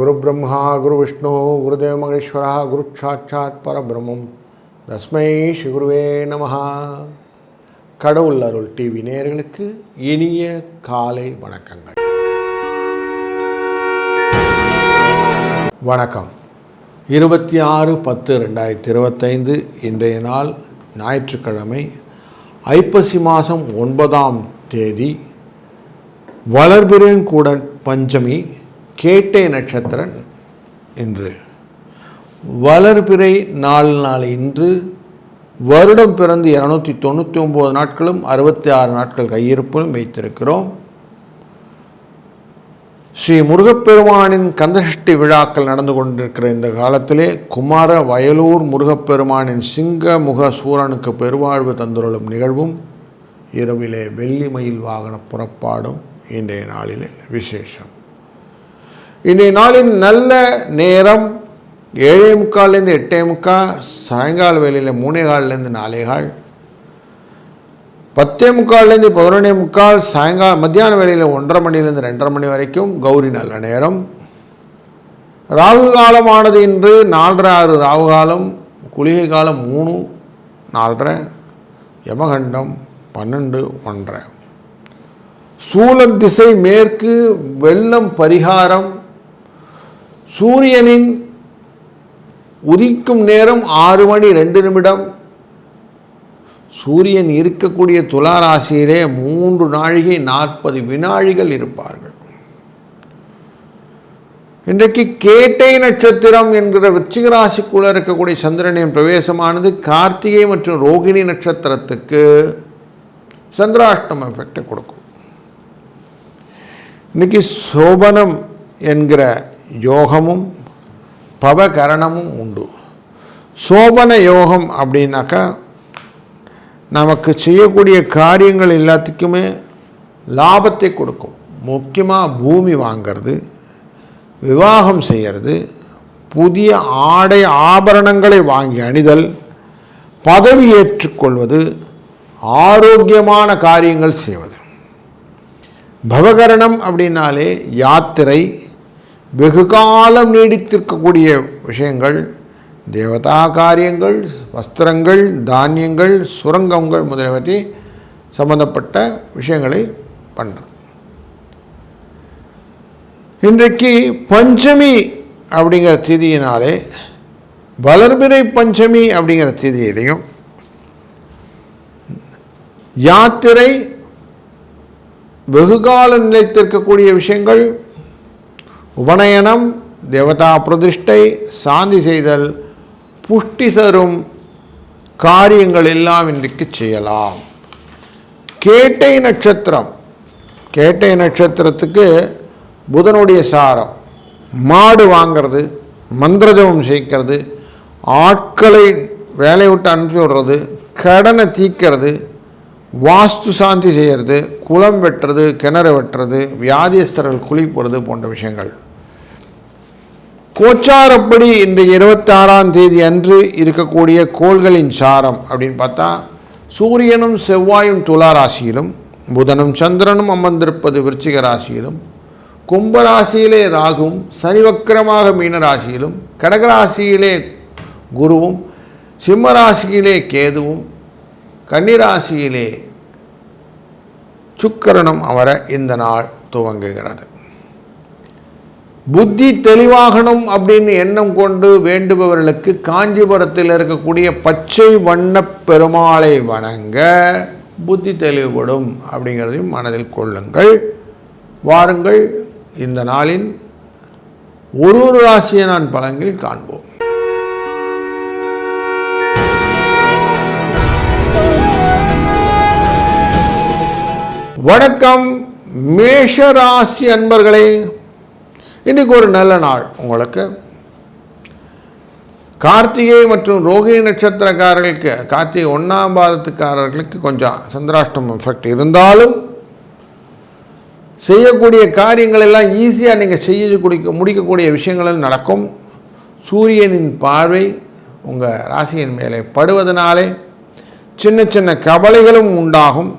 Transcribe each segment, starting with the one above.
குரு பிரம்மா குரு விஷ்ணு குருதேவ மகேஸ்வரா குரு சாட்சாத் பரபிரம்மம். தஸ்மை ஸ்ரீகுருவே நமஹா. கடவுள் அருள் டிவி நேயர்களுக்கு இனிய காலை வணக்கங்கள். வணக்கம். இருபத்தி ஆறு பத்து ரெண்டாயிரத்தி இருபத்தைந்து இன்றைய நாள் ஞாயிற்றுக்கிழமை ஐப்பசி மாதம் ஒன்பதாம் தேதி வளர்பிறன் கூட பஞ்சமி கேட்டை நட்சத்திரன் இன்று வளர்பிறை நாலு நாள் இன்று. வருடம் பிறந்து இரநூத்தி தொண்ணூற்றி ஒம்பது நாட்களும் அறுபத்தி ஆறு நாட்கள் கையிருப்பிலும் வைத்திருக்கிறோம். ஸ்ரீ முருகப்பெருமானின் கந்தசஷ்டி விழாக்கள் நடந்து கொண்டிருக்கிற இந்த காலத்திலே குமார வயலூர் முருகப்பெருமானின் சிங்க முக சூரனுக்கு பெருவாழ்வு தந்துருளும் நிகழ்வும் இரவிலே வெள்ளி மயில் வாகன புறப்பாடும் இன்றைய நாளிலே விசேஷம். இன்றைய நாளின் நல்ல நேரம் ஏழே முக்கால்லேருந்து எட்டே முக்கால் சாயங்கால வேலையில் மூணே கால்லேருந்து நாலே கால். பத்தே முக்கால்லேருந்து பதினொன்னே முக்கால் சாயங்கால மத்தியான வேலையில் ஒன்றரை மணிலேருந்து ரெண்டரை மணி வரைக்கும் கௌரி நல்ல நேரம். ராகு காலமானது இன்று நாலரை ஆறு ராகு காலம் குளிகை காலம் மூணு நாலரை யமகண்டம் பன்னெண்டு ஒன்றரை. சூலம் திசை மேற்கு வெள்ளம் பரிகாரம் சூரியனின் உதிக்கும் நேரம் ஆறு மணி ரெண்டு நிமிடம். சூரியன் இருக்கக்கூடிய துலா ராசியிலே மூன்று நாழிகை நாற்பது வினாழிகள் இருப்பார்கள். இன்றைக்கு கேட்டை நட்சத்திரம் என்கிற விருச்சிக ராசிக்குள்ளே இருக்கக்கூடிய சந்திரனின் பிரவேசமானது கார்த்திகை மற்றும் ரோகிணி நட்சத்திரத்துக்கு சந்திராஷ்டம் எஃபெக்டை கொடுக்கும். இன்னைக்கு சோபனம் என்கிற யோகமும் பவகரணமும் உண்டு. சோபன யோகம் அப்படின்னாக்கா நமக்கு செய்யக்கூடிய காரியங்கள் எல்லாத்துக்குமே லாபத்தை கொடுக்கும். முக்கியமாக பூமி வாங்கிறது விவாகம் செய்கிறது புதிய ஆடை ஆபரணங்களை வாங்கி அணிதல் பதவி ஏற்றுக்கொள்வது ஆரோக்கியமான காரியங்கள் செய்வது. பவகரணம் அப்படின்னாலே யாத்திரை வெகு காலம் நீடித்திருக்கக்கூடிய விஷயங்கள் தேவதா காரியங்கள் வஸ்திரங்கள் தானியங்கள் சுரங்கங்கள் முதலியவற்றை சம்பந்தப்பட்ட விஷயங்களை பண்ணுறது இன்றைக்கு பஞ்சமி அப்படிங்கிற திதியினாலே வளர்பிறை பஞ்சமி அப்படிங்கிற திதியிலையும் யாத்திரை வெகுகால நிலைத்திருக்கக்கூடிய விஷயங்கள் உபநயனம் தேவதா பிரதிஷ்டை சாந்தி செய்தல் புஷ்டி தரும் காரியங்கள் எல்லாம் இன்றைக்கு செய்யலாம். கேட்டை நட்சத்திரம். கேட்டை நட்சத்திரத்துக்கு புதனுடைய சாரம். மாடு வாங்கிறது மந்திரஜபம் செய்கிறது ஆட்களை வேலையை விட்டு அனுப்பி விடுறது கடனை தீக்கிறது வாஸ்து சாந்தி செய்கிறது குளம் வெட்டுறது கிணறு வெட்டுறது வியாதியஸ்தர்கள் குழி போடுறது போன்ற விஷயங்கள். கோச்சாரப்படி இன்றைக்கு இருபத்தாறாம் தேதி அன்று இருக்கக்கூடிய கோள்களின் சாரம் அப்படின்னு பார்த்தா சூரியனும் செவ்வாயும் துலா ராசியிலும் புதனும் சந்திரனும் அமர்ந்திருப்பது விருச்சிக ராசியிலும் கும்பராசியிலே ராகும் சனிவக்கரமாக மீன ராசியிலும் கடகராசியிலே குருவும் சிம்மராசியிலே கேதுவும் கன்னிராசியிலே சுக்கரனும் அவர இந்த நாள் துவங்குகிறது. புத்தி தெளிவாகணும் அப்படின்னு எண்ணம் கொண்டு வேண்டுபவர்களுக்கு காஞ்சிபுரத்தில் இருக்கக்கூடிய பச்சை வண்ண பெருமாளை வணங்க புத்தி தெளிவுபடும் அப்படிங்கிறதையும் மனதில் கொள்ளுங்கள். வாருங்கள் இந்த நாளின் ஒரு ஒரு ராசியை நான் பலங்களில் காண்போம். வணக்கம் மேஷ ராசி அன்பர்களே. இன்றைக்கு ஒரு நல்ல நாள் உங்களுக்கு. கார்த்திகை மற்றும் ரோகிணி நட்சத்திரக்காரர்களுக்கு கார்த்திகை ஒன்றாம் பாதத்துக்காரர்களுக்கு கொஞ்சம் சந்திராஷ்டம் எஃபெக்ட் இருந்தாலும் செய்யக்கூடிய காரியங்கள் எல்லாம் ஈஸியாக நீங்கள் செய்ய குடிக்க முடிக்கக்கூடிய விஷயங்கள் நடக்கும். சூரியனின் பார்வை உங்கள் ராசியின் மேலே படுவதனாலே சின்ன சின்ன கவலைகளும் உண்டாகும்.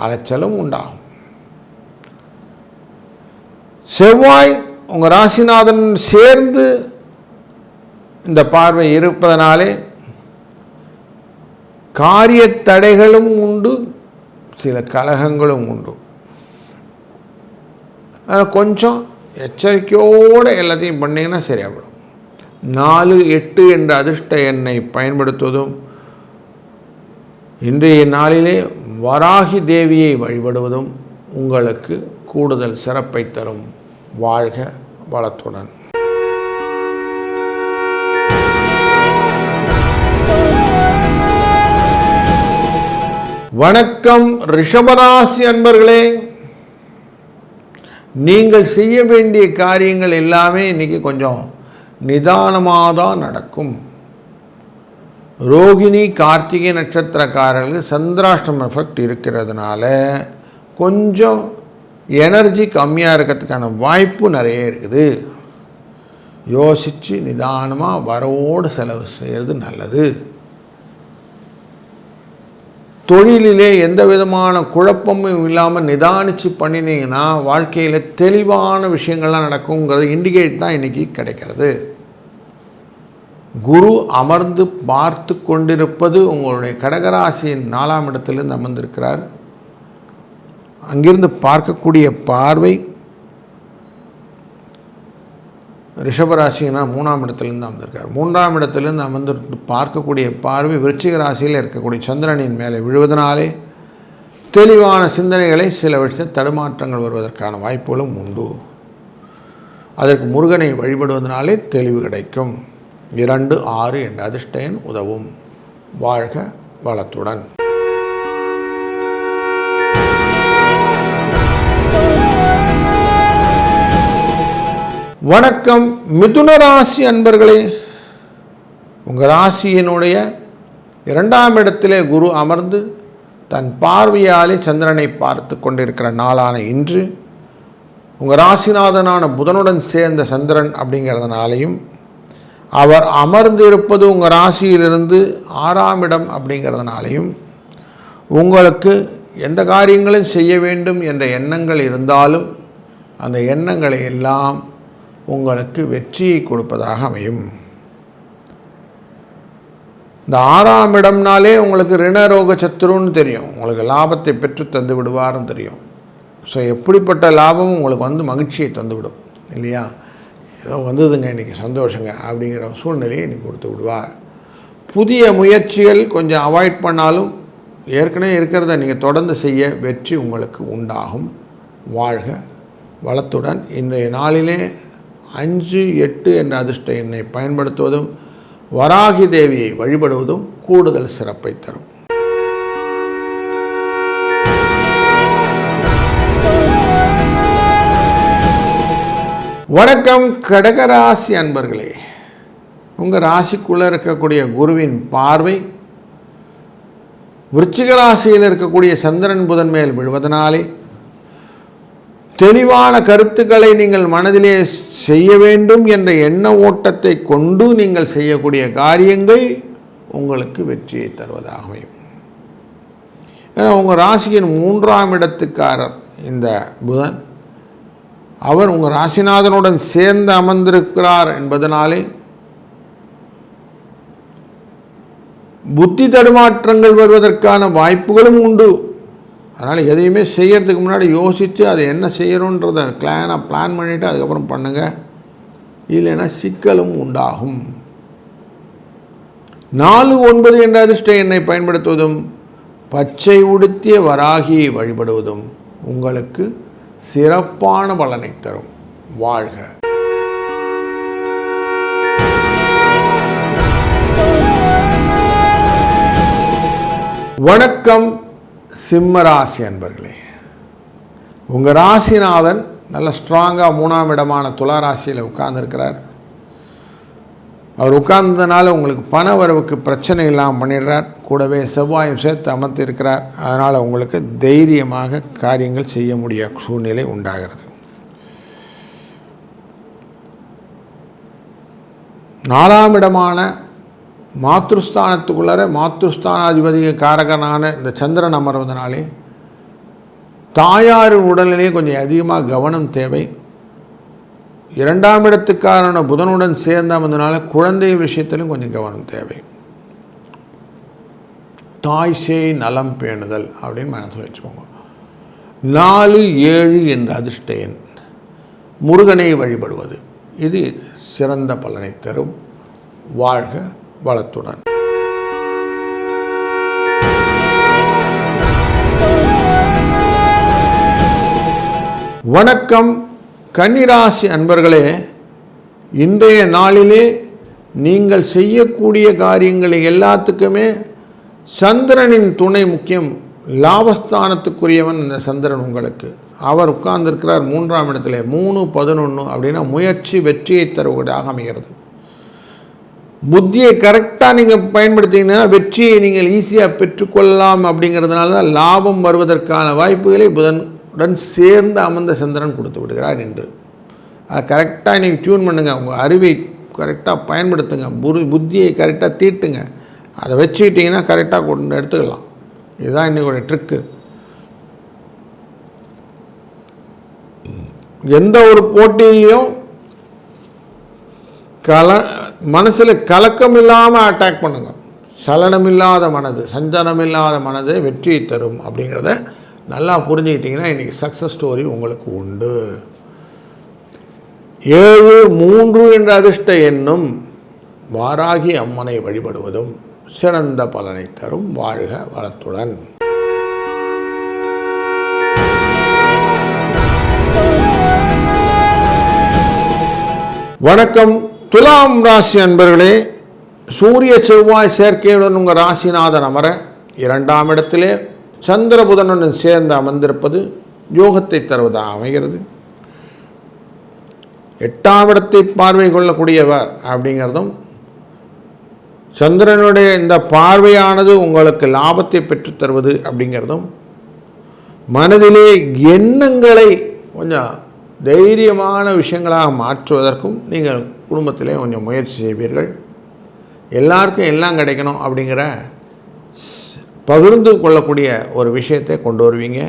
அலைச்சலும் உண்டாகும். செவ்வாய் உங்கள் ராசிநாதன் சேர்ந்து இந்த பார்வை இருப்பதனாலே காரிய தடைகளும் உண்டு சில கலகங்களும் உண்டு. அதனால் கொஞ்சம் எச்சரிக்கையோடு எல்லாத்தையும் பண்ணிங்கன்னா சரியாகிடும் நாலு எட்டு என்ற அதிர்ஷ்ட எண்ணை பயன்படுத்துவதும் இன்றைய நாளிலே வராகி தேவியை வழிபடுவதும் உங்களுக்கு கூடுதல் சிறப்பை தரும். வாழ்க வளத்துடன். வணக்கம் ரிஷபராசி அன்பர்களே. நீங்கள் செய்ய வேண்டிய காரியங்கள் எல்லாமே இன்றைக்கி கொஞ்சம் நிதானமாக தான் நடக்கும். ரோகிணி கார்த்திகை நட்சத்திரக்காரர்களுக்கு சந்திராஷ்டம் எஃபெக்ட் இருக்கிறதுனால கொஞ்சம் எனர்ஜி கம்மியாக இருக்கிறதுக்கான வாய்ப்பு நிறைய இருக்குது. யோசித்து நிதானமாக வரவோடு செலவு செய்கிறது நல்லது. தொழிலிலே எந்த விதமான குழப்பமும் இல்லாமல் நிதானித்து பண்ணினீங்கன்னா வாழ்க்கையில் தெளிவான விஷயங்கள்லாம் நடக்குங்கிறது இண்டிகேட் தான் இன்றைக்கி கிடைக்கிறது. குரு அமர்ந்து பார்த்து கொண்டிருப்பது உங்களுடைய கடகராசியின் நாலாம் இடத்திலிருந்து அமர்ந்திருக்கிறார். அங்கிருந்து பார்க்கக்கூடிய பார்வை ரிஷபராசினா மூணாம் இடத்துலேருந்து அமர்ந்திருக்கார் மூன்றாம் இடத்துலேருந்து அமர்ந்து பார்க்கக்கூடிய பார்வை விருச்சிக ராசியில் இருக்கக்கூடிய சந்திரனின் மேலே விழுவதனாலே தெளிவான சிந்தனைகளை சில விஷயத்தில் தடுமாற்றங்கள் வருவதற்கான வாய்ப்புகளும் உண்டு. அதற்கு முருகனை வழிபடுவதனாலே தெளிவு கிடைக்கும். இரண்டு ஆறு என்ற அதிர்ஷ்டன் உதவும். வாழ்க வளத்துடன். வணக்கம் மிதுன ராசி அன்பர்களே. உங்கள் ராசியினுடைய இரண்டாம் இடத்திலே குரு அமர்ந்து தன் பார்வையாலே சந்திரனை பார்த்து கொண்டிருக்கிற நாளான இன்று உங்கள் ராசிநாதனான புதனுடன் சேர்ந்த சந்திரன் அப்படிங்கிறதுனாலையும் அவர் அமர்ந்து இருப்பது உங்கள் ராசியிலிருந்து ஆறாம் இடம் அப்படிங்கிறதுனாலையும் உங்களுக்கு எந்த காரியங்களும் செய்ய வேண்டும் என்ற எண்ணங்கள் இருந்தாலும் அந்த எண்ணங்களை எல்லாம் உங்களுக்கு வெற்றியை கொடுப்பதாக அமையும். இந்த ஆறாம் இடம்னாலே உங்களுக்கு ரிணரோக சத்துருன்னு தெரியும். உங்களுக்கு லாபத்தை பெற்று தந்து விடுவார்னு தெரியும். ஸோ எப்படிப்பட்ட லாபமும் உங்களுக்கு வந்து மகிழ்ச்சியை தந்துவிடும் இல்லையா? ஏதோ வந்ததுங்க இன்றைக்கி சந்தோஷங்க அப்படிங்கிற சூழ்நிலையை இன்றைக்கி கொடுத்து விடுவார். புதிய முயற்சிகள் கொஞ்சம் அவாய்ட் பண்ணாலும் ஏற்கனவே இருக்கிறத நீங்கள் தொடர்ந்து செய்ய வெற்றி உங்களுக்கு உண்டாகும். வாழ்க வளத்துடன். இன்றைய நாளிலே அஞ்சு எட்டு என்ற அதிர்ஷ்ட எண்ணை பயன்படுத்துவதும் வராகி தேவியை வழிபடுவதும் கூடுதல் சிறப்பை தரும். வணக்கம் கடகராசி அன்பர்களே. உங்கள் ராசிக்குள்ளே இருக்கக்கூடிய குருவின் பார்வை விருச்சிக ராசியில் இருக்கக்கூடிய சந்திரன் புதன் மேல் விழுவதனாலே தெளிவான கருத்துக்களை நீங்கள் மனதிலே செய்ய வேண்டும் என்ற எண்ண ஓட்டத்தை கொண்டு நீங்கள் செய்யக்கூடிய காரியங்கள் உங்களுக்கு வெற்றியை தருவதாக அமையும் ஏன்னா உங்கள் ராசியின் மூன்றாம் இடத்துக்காரர் இந்த புதன். அவர் உங்கள் ராசிநாதனுடன் சேர்ந்து அமர்ந்திருக்கிறார் என்பதனாலே புத்தி தடுமாற்றங்கள் வருவதற்கான வாய்ப்புகளும் உண்டு. அதனால் எதையுமே செய்கிறதுக்கு முன்னாடி யோசித்து அதை என்ன செய்யணுன்றதை கிளானாக பிளான் பண்ணிவிட்டு அதுக்கப்புறம் பண்ணுங்கள் இல்லைன்னா சிக்கலும் உண்டாகும். நாலு ஒன்பது என்ற அதிர்ஷ்ட எண்ணை பயன்படுத்துவதும் பச்சை உடுத்திய வராகியை வழிபடுவதும் உங்களுக்கு சிறப்பான பலனை தரும். வாழ்க. வணக்கம் சிம்ம ராசி அன்பர்களே. உங்கள் ராசிநாதன் நல்ல ஸ்ட்ராங்காக மூணாம் இடமான துலா ராசியில் உட்கார்ந்துருக்கிறார். அவர் உட்கார்ந்ததுனால உங்களுக்கு பண வரவுக்கு பிரச்சனை இல்லாமல் பண்ணிடுறார். கூடவே செவ்வாயும் சேர்த்து அமர்த்திருக்கிறார். அதனால் உங்களுக்கு தைரியமாக காரியங்கள் செய்ய முடிய சூழ்நிலை உண்டாகிறது. நாலாம் இடமான மாத்ருஸ்தானத்துக்குள்ளார மாத்ருஸ்தானாதிபதி காரகனான இந்த சந்திரன் அமர்வதனாலே தாயாரின் உடல்நிலையை கொஞ்சம் அதிகமாக கவனம் தேவை. இரண்டாம் இடத்துக்காரன புதனுடன் சேர்ந்து அமர்ந்தனால குழந்தை விஷயத்திலும் கொஞ்சம் கவனம் தேவை. தாய் சேய் நலம் பேணுதல் அப்படின்னு மனசில் வச்சுக்கோங்க. நாலு ஏழு என்ற அதிர்ஷ்ட எண். முருகனை வழிபடுவது. இது சிறந்த பலனை தரும். வாழ்க வளத்துடன். வணக்கம். கன்னிராசி அன்பர்களே இன்றைய நாளிலே நீங்கள் செய்யக்கூடிய காரியங்களை எல்லாத்துக்குமே சந்திரனின் துணை முக்கியம் லாபஸ்தானத்துக்குரியவன் இந்த சந்திரன் உங்களுக்கு. அவர் உட்கார்ந்திருக்கிறார் மூன்றாம் இடத்துல மூணு பதினொன்று அப்படின்னா முயற்சி வெற்றியை தருவதாக அமைகிறது. புத்தியை கரெக்டாக நீங்கள் பயன்படுத்திங்கன்னா வெற்றியை நீங்கள் ஈஸியாக பெற்றுக்கொள்ளலாம் அப்படிங்கிறதுனால தான் லாபம் வருவதற்கான வாய்ப்புகளை புதன் உடன் சேர்ந்து அமர்ந்த சந்திரன் கொடுத்து விடுகிறார் என்று அதை கரெக்டாக நீங்கள் டியூன் பண்ணுங்கள் உங்கள் அறிவை கரெக்டாக பயன்படுத்துங்க. புரு புத்தியை கரெக்டாக தீட்டுங்க. அதை வச்சுக்கிட்டிங்கன்னா கரெக்டாக கொண்டு எடுத்துக்கலாம். இதுதான் இன்றைக்கோட ட்ரிக்கு எந்த ஒரு போட்டியையும் கல மனசில் கலக்கம் இல்லாமல் அட்டாக் பண்ணுங்க. சலனமில்லாத மனது சஞ்சலமில்லாத மனது வெற்றியை தரும் அப்படிங்கிறத நல்லா புரிஞ்சுக்கிட்டிங்கன்னா இன்றைக்கி சக்ஸஸ் ஸ்டோரி உங்களுக்கு உண்டு. ஏழு மூன்று என்ற அதிர்ஷ்ட எண்ணும் வாராகி அம்மனை வழிபடுவதும் சிறந்த பலனை தரும். வாழ்க வளத்துடன். வணக்கம். துலாம் ராசி அன்பர்களே சூரிய செவ்வாய் சேர்க்கையுடன் உங்கள் ராசிநாதன் அமர இரண்டாம் இடத்திலே சந்திரபுதனுடன் சேர்ந்து அமர்ந்திருப்பது யோகத்தை தருவதாக அமைகிறது. எட்டாம் இடத்தை பார்வை கொள்ளக்கூடியவர் அப்படிங்கிறதும் சந்திரனுடைய இந்த பார்வையானது உங்களுக்கு லாபத்தை பெற்றுத் தருவது அப்படிங்கிறதும் மனதிலே எண்ணங்களை கொஞ்சம் தைரியமான விஷயங்களாக மாற்றுவதற்கும் நீங்கள் குடும்பத்திலே கொஞ்சம் முயற்சி செய்வீர்கள். எல்லாருக்கும் எல்லாம் கிடைக்கணும் அப்படிங்கிற ஸ்- பகிர்ந்து கொள்ளக்கூடிய ஒரு விஷயத்தை கொண்டு வருவீங்க.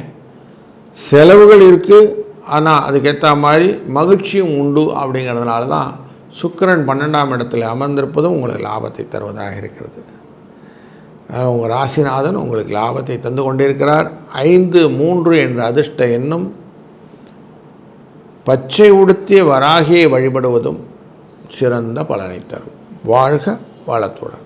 செலவுகள் இருக்குது ஆனால் அதுக்கேற்ற மாதிரி மகிழ்ச்சியும் உண்டு அப்படிங்கிறதுனால தான் சுக்கிரன் பன்னெண்டாம் இடத்தில் அமர்ந்திருப்பதும் உங்களுக்கு லாபத்தை தருவதாக இருக்கிறது. உங்கள் ராசிநாதன் உங்களுக்கு லாபத்தை தந்து கொண்டிருக்கிறார். ஐந்து மூன்று என்ற அதிர்ஷ்ட எண்ணும் பச்சை உடுத்திய வராகியை வழிபடுவதும் சிறந்த பலனை தரும். வாழ்க வளத்துடன்.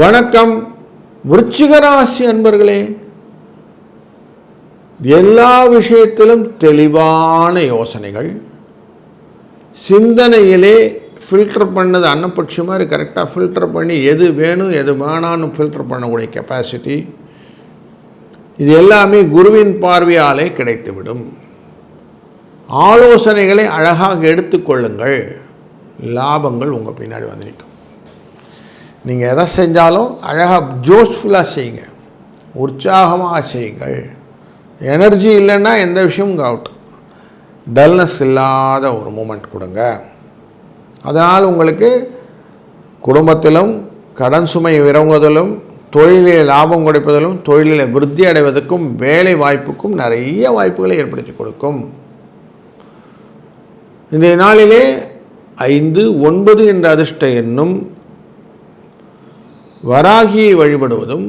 வணக்கம். விருச்சிகராசி அன்பர்களே எல்லா விஷயத்திலும் தெளிவான யோசனைகள். சிந்தனையிலே ஃபில்டர் பண்ணது அன்னப்பட்சி மாதிரி கரெக்டாக ஃபில்டர் பண்ணி எது வேணும் எது வேணான்னு ஃபில்டர் பண்ணக்கூடிய கெப்பாசிட்டி இது எல்லாமே குருவின் பார்வையாலே கிடைத்துவிடும். ஆலோசனைகளை அழகாக எடுத்துக்கொள்ளுங்கள். லாபங்கள் உங்கள் பின்னாடி வந்து நிற்கும். நீங்கள் எதை செஞ்சாலும் அழகாக ஜோஸ்ஃபுல்லாக செய்யுங்க உற்சாகமாக செய்யுங்கள். எனர்ஜி இல்லைன்னா எந்த விஷயமும் அவுட் டல்னஸ் இல்லாத ஒரு மூமெண்ட் கொடுங்க. அதனால் உங்களுக்கு குடும்பத்திலும் கடன் சுமை விரும்புவதிலும் தொழிலில் லாபம் கொடுப்பதிலும் தொழிலில் விருத்தி அடைவதற்கும் வேலை வாய்ப்புக்கும் நிறைய வாய்ப்புகளை ஏற்படுத்தி கொடுக்கும். இன்றைய நாளிலே ஐந்து ஒன்பது என்ற அதிர்ஷ்ட எண்ணும் வராகியை வழிபடுவதும்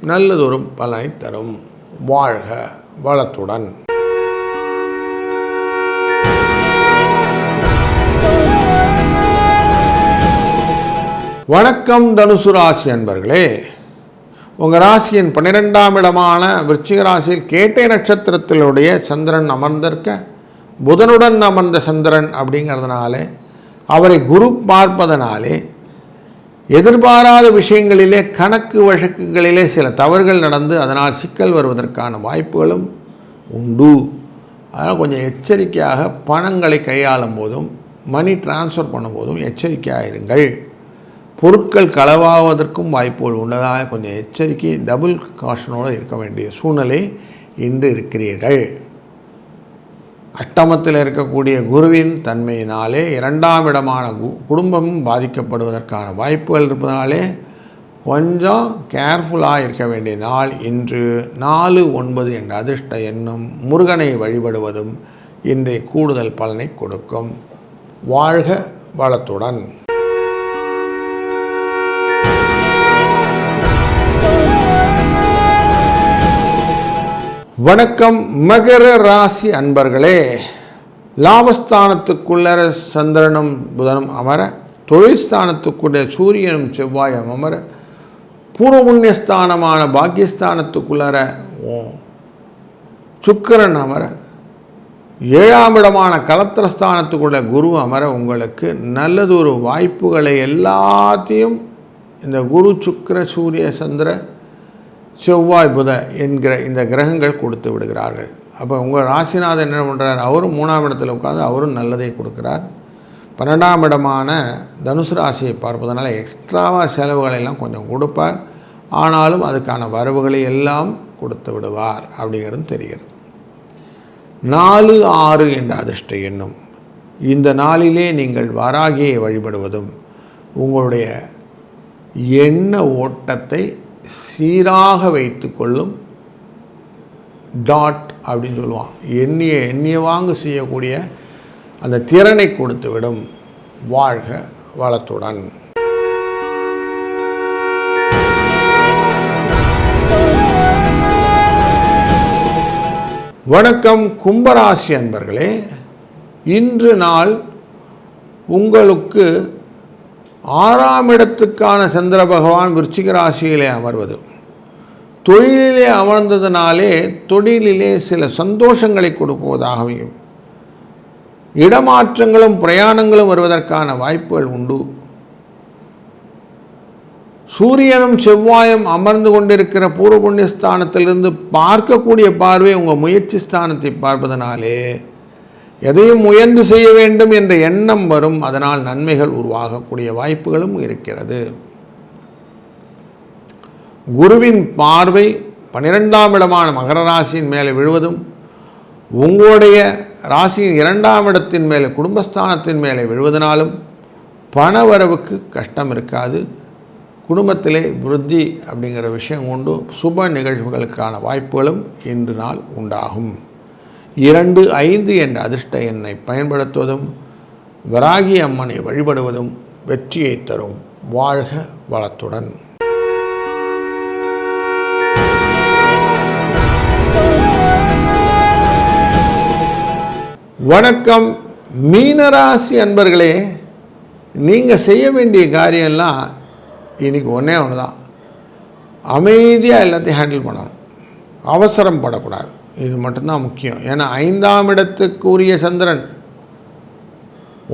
நல்லதொரு பலனை தரும். வாழ்க வளத்துடன். வணக்கம் தனுசு ராசி அன்பர்களே. உங்கள் ராசியின் பன்னிரெண்டாம் இடமான விருச்சிக ராசியில் கேட்டை நட்சத்திரத்தினுடைய சந்திரன் அமர்ந்திருக்க புதனுடன் அமர்ந்த சந்திரன் அப்படிங்கிறதுனாலே அவரை குரு பார்ப்பதனாலே எதிர்பாராத விஷயங்களிலே கணக்கு வழக்குகளிலே சில தவறுகள் நடந்து அதனால் சிக்கல் வருவதற்கான வாய்ப்புகளும் உண்டு. அதனால் கொஞ்சம் எச்சரிக்கையாக பணங்களை கையாளும் போதும் மணி டிரான்ஸ்ஃபர் பண்ணும்போதும் எச்சரிக்கையாக இருங்கள். பொருட்கள் களவாவதற்கும் வாய்ப்புகள் உள்ளதாக கொஞ்சம் எச்சரிக்கை டபுள் காஷனோடு இருக்க வேண்டிய சூழ்நிலை இன்று இருக்கிறீர்கள். அஷ்டமத்தில் இருக்கக்கூடிய குருவின் தன்மையினாலே இரண்டாம் இடமான கு குடும்பமும் பாதிக்கப்படுவதற்கான வாய்ப்புகள் இருப்பதனாலே கொஞ்சம் கேர்ஃபுல்லாக இருக்க வேண்டிய நாள் இன்று நாலு ஒன்பது என்ற அதிர்ஷ்ட எண்ணும் முருகனை வழிபடுவதும் இன்றைய கூடுதல் பலனை கொடுக்கும். வாழ்க வளத்துடன். வணக்கம் மகர ராசி அன்பர்களே. லாபஸ்தானத்துக்குள்ளர சந்திரனும் புதனும் அமர தொழில் ஸ்தானத்துக்குடைய சூரியனும் செவ்வாயும் அமர பூர்வபுண்ணியஸ்தானமான பாக்கியஸ்தானத்துக்குள்ளர ஓ- அமர ஏழாம் இடமான கலத்திரஸ்தானத்துக்குள்ள குரு அமர உங்களுக்கு நல்லதொரு வாய்ப்புகளை எல்லாத்தையும் இந்த குரு சுக்கர சூரிய சந்திர செவ்வாய் புத என்கிற இந்த கிரகங்கள் கொடுத்து விடுகிறார்கள். அப்போ உங்கள் ராசிநாதன் என்ன பண்ணுறார் அவரும் மூணாம் இடத்துல உட்காந்து அவரும் நல்லதை கொடுக்குறார். பன்னெண்டாம் இடமான தனுசு ராசியை பார்ப்பதனால எக்ஸ்ட்ராவாக செலவுகளை எல்லாம் கொஞ்சம் கொடுப்பார். ஆனாலும் அதுக்கான வரவுகளை எல்லாம் கொடுத்து விடுவார் அப்படிங்கிறது தெரிகிறது. நாலு ஆறு என்ற அதிர்ஷ்ட எண்ணும். இந்த நாளிலே நீங்கள் வராகியை வழிபடுவதும் உங்களுடைய எண்ண ஓட்டத்தை சீராக வைத்து கொள்ளும் டாட் அப்படின்னு சொல்லுவான். எண்ணிய எண்ணிய வாங்க செய்யக்கூடிய அந்த திறனை கொடுத்துவிடும் வாழ்க வளத்துடன். வணக்கம் கும்பராசி அன்பர்களே. இன்று நாள் உங்களுக்கு ஆறாம் இடத்துக்கான சந்திர பகவான் விருச்சிக ராசியிலே அமர்வது. தொழிலிலே அமர்ந்ததினாலே தொழிலிலே சில சந்தோஷங்களை கொடுப்பதாகவும் இடமாற்றங்களும் பிரயாணங்களும் வருவதற்கான வாய்ப்புகள் உண்டு. சூரியனும் செவ்வாயும் அமர்ந்து கொண்டிருக்கிற பூர்வ புண்ணியஸ்தானத்திலிருந்து பார்க்கக்கூடிய பார்வை உங்கள் முயற்சி ஸ்தானத்தை பார்ப்பதனாலே எதையும் முயன்று செய்ய வேண்டும் என்ற எண்ணம் வரும். அதனால் நன்மைகள் உருவாகக்கூடிய வாய்ப்புகளும் இருக்கிறது. குருவின் பார்வை பன்னிரெண்டாம் இடமான மகர ராசியின் மேலே விழுவதும் உங்களுடைய ராசியின் இரண்டாம் இடத்தின் மேலே குடும்பஸ்தானத்தின் மேலே விழுவதனாலும் பணவரவுக்கு கஷ்டம் இருக்காது. குடும்பத்திலே விருத்தி அப்படிங்கிற விஷயம் கொண்டு சுப நிகழ்வுகளுக்கான வாய்ப்புகளும் இன்று நாள் உண்டாகும். இரண்டு ஐந்து என்ற அதிர்ஷ்ட எண்ணை பயன்படுத்துவதும் வராகி அம்மனை வழிபடுவதும் வெற்றியை தரும். வாழ்க வளத்துடன். வணக்கம். மீனராசி அன்பர்களே நீங்கள் செய்ய வேண்டிய காரியம்லாம் இன்னைக்கு ஒன்றே ஒன்று தான் அமைதியாக எல்லாத்தையும் ஹேண்டில் பண்ணணும். அவசரம் படக்கூடாது. இது மட்டும்தான் முக்கியம். ஏன்னா ஐந்தாம் இடத்துக்கு உரிய சந்திரன்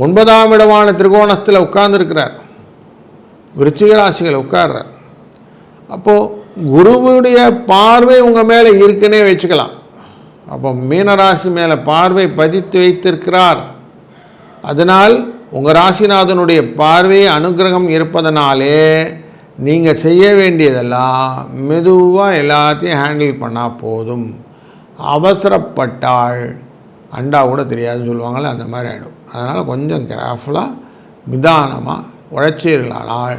ஒன்பதாம் இடமான திருகோணத்தில் உட்கார்ந்துருக்கிறார். விருச்சிக ராசிகள் உட்கார்றார். அப்போது குருவுடைய பார்வை உங்கள் மேலே இருக்குன்னே வச்சுக்கலாம். அப்போ மீனராசி மேலே பார்வை பதித்து வைத்திருக்கிறார். அதனால் உங்கள் ராசிநாதனுடைய பார்வை அனுக்கிரகம் இருப்பதனாலே நீங்கள் செய்ய வேண்டியதெல்லாம் மெதுவாக எல்லாத்தையும் ஹேண்டில் பண்ணால் போதும். அவசரப்பட்டால் அண்டா கூட தெரியாதுன்னு சொல்லுவாங்கள்ல அந்த மாதிரி ஆகிடும் அதனால் கொஞ்சம் கேர்ஃபுல்லாக நிதானமாக உழைச்சீர்களானால்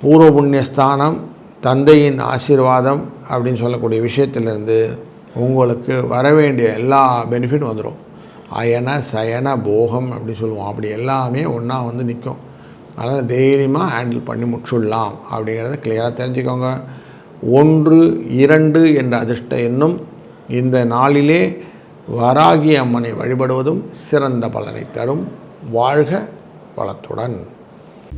பூர்வ புண்ணியஸ்தானம் தந்தையின் ஆசீர்வாதம் அப்படின்னு சொல்லக்கூடிய விஷயத்திலிருந்து உங்களுக்கு வர வேண்டிய எல்லா பெனிஃபிட் வந்துடும் அயன சயன போகம் அப்படின்னு சொல்லுவோம். அப்படி எல்லாமே ஒன்றா வந்து நிற்கும் அதனால் தைரியமாக ஹேண்டில் பண்ணி முடிச்சுடலாம் அப்படிங்கிறத கிளியராக தெரிஞ்சுக்கோங்க. ஒன்று இரண்டு என்ற அதிர்ஷ்ட எண்ணும் இந்த நாளிலே வராகி அம்மனை வழிபடுவதும் சிறந்த பலனை தரும். வாழ்க வளத்துடன்.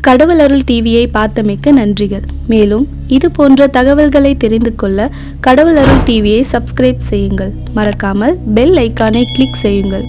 கடவுள் அருள் டிவியை பார்த்தமைக்க நன்றிகள். மேலும் இது போன்ற தகவல்களை தெரிந்து கொள்ள கடவுள் அருள் டிவியை சப்ஸ்கிரைப் செய்யுங்கள். மறக்காமல் பெல் ஐக்கானை கிளிக் செய்யுங்கள்.